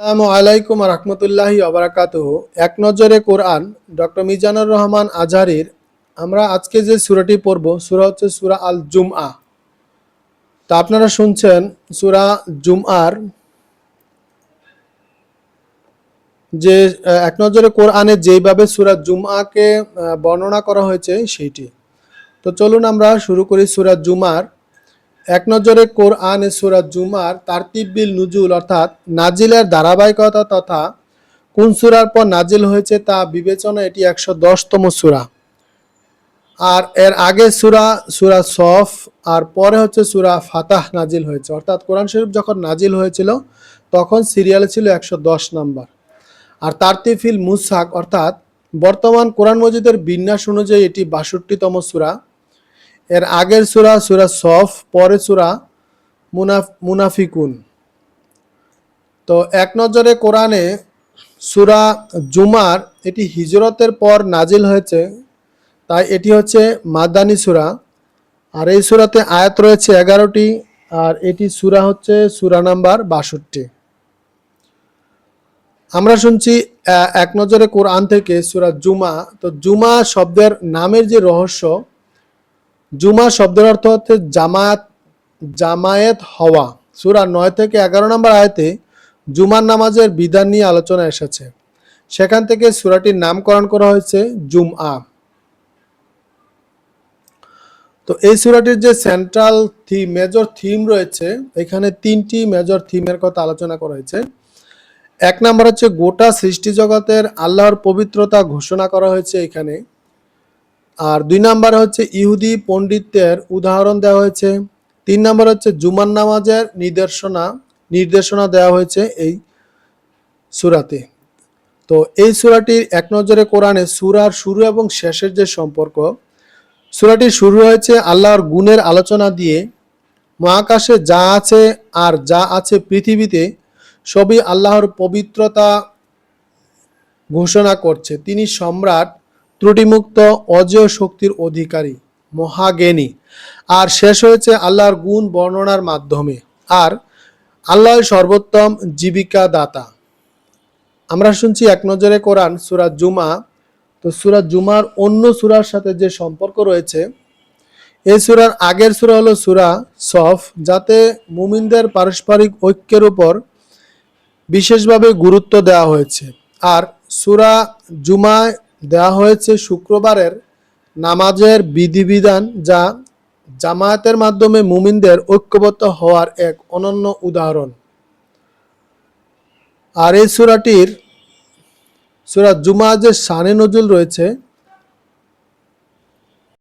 আসসালামু আলাইকুম রহমতুল্লাহি আবরাকাত এক নজরে কোরআন, ডক্টর মিজানুর রহমান আজহারির আমরা আজকে যে সুরাটি পড়ব, সুরা হচ্ছে সুরা আল জুমআ তা আপনারা শুনছেন সুরা জুম আর যে এক নজরে কোরআনে যেইভাবে সুরা জুমআকে বর্ণনা করা হয়েছে সেইটি। তো চলুন আমরা শুরু করি সুরা জুমার এক নজরে কোরআন সুরা জুমার তারতিবিল নুজুল অর্থাৎ নাজিলের ধারাবাহিকতা তথা কোন সুরার পর নাজিল হয়েছে তা বিবেচনা এটি একশো দশতম সুরা। আর এর আগে সুরা সুরা সফ আর পরে হচ্ছে সুরা ফাতাহ নাজিল হয়েছে। অর্থাৎ কোরআন শরীফ যখন নাজিল হয়েছিল, তখন সিরিয়ালে ছিল একশো দশ নাম্বার। আর তারতিফিল মুসাক অর্থাৎ বর্তমান কোরআন মজিদের বিন্যাস অনুযায়ী এটি বাষট্টিতম সুরা। এর আগের সুরা সুরা সফ পরে সুরা মুনাফ, মুনাফিকুন। তো এক নজরে কোরআনে সুরা জুমার এটি হিজরতের পর নাজিল হয়েছে, তাই এটি হচ্ছে মাদানি সুরা। আর এই সুরাতে আয়াত রয়েছে এগারোটি, আর এটি সুরা হচ্ছে সুরা নাম্বার বাষট্টি। আমরা শুনছি এক নজরে কোরআন থেকে সুরা জুমা। তো জুমা শব্দের নামের যে রহস্য জুমা শব্দের অর্থ হচ্ছে জামায়াত জামায়াত হওয়া। সূরা নয় থেকে এগারো নম্বর আয়তে জুমার নামাজের বিধান নিয়ে আলোচনা এসেছে। সেখান থেকে সূরাটির নামকরণ করা হয়েছে জুম আ তো এই সূরাটির যে সেন্ট্রাল থিম মেজর থিম রয়েছে, এখানে তিনটি মেজর থিমের কথা আলোচনা করা হয়েছে। এক নম্বর হচ্ছে গোটা সৃষ্টি জগতের আল্লাহর পবিত্রতা ঘোষণা করা হয়েছে এখানে। আর দুই নাম্বার হচ্ছে ইহুদি পণ্ডিতের উদাহরণ দেওয়া হয়েছে। তিন নাম্বার হচ্ছে জুমান নামাজের নির্দেশনা নির্দেশনা দেওয়া হয়েছে এই সুরাতে। তো এই সুরাটির এক নজরে কোরআনে সুরার শুরু এবং শেষের যে সম্পর্ক, সুরাটি শুরু হয়েছে আল্লাহর গুণের আলোচনা দিয়ে। মহাকাশে যা আছে আর যা আছে পৃথিবীতে, সবই আল্লাহর পবিত্রতা ঘোষণা করছে। তিনি সম্রাট ত্রুটিমুক্ত, অজেয় শক্তির অধিকারী, মহাজ্ঞানী। আর শেষ হয়েছে আল্লাহর গুণ বর্ণনার মাধ্যমে। আর আল্লাহ সর্বোত্তম জীবিকা দাতা আমরা শুনছি এক নজরে কোরআন, সুরা জুমা। তো সুরা জুমার অন্য সুরার সাথে যে সম্পর্ক রয়েছে, এই সুরার আগের সুরা হলো সুরা সফ, যাতে মুমিনদের পারস্পরিক ঐক্যের উপর বিশেষভাবে গুরুত্ব দেওয়া হয়েছে। আর সুরা জুমায় দেওয়া হয়েছে শুক্রবারের নামাজের বিধিবিধান যা জামায়াতের মাধ্যমে মুমিনদের ঐক্যবদ্ধ হওয়ার এক অনন্য উদাহরণ। আর এই সুরাটির, সুরা জুমা সানে নজুল রয়েছে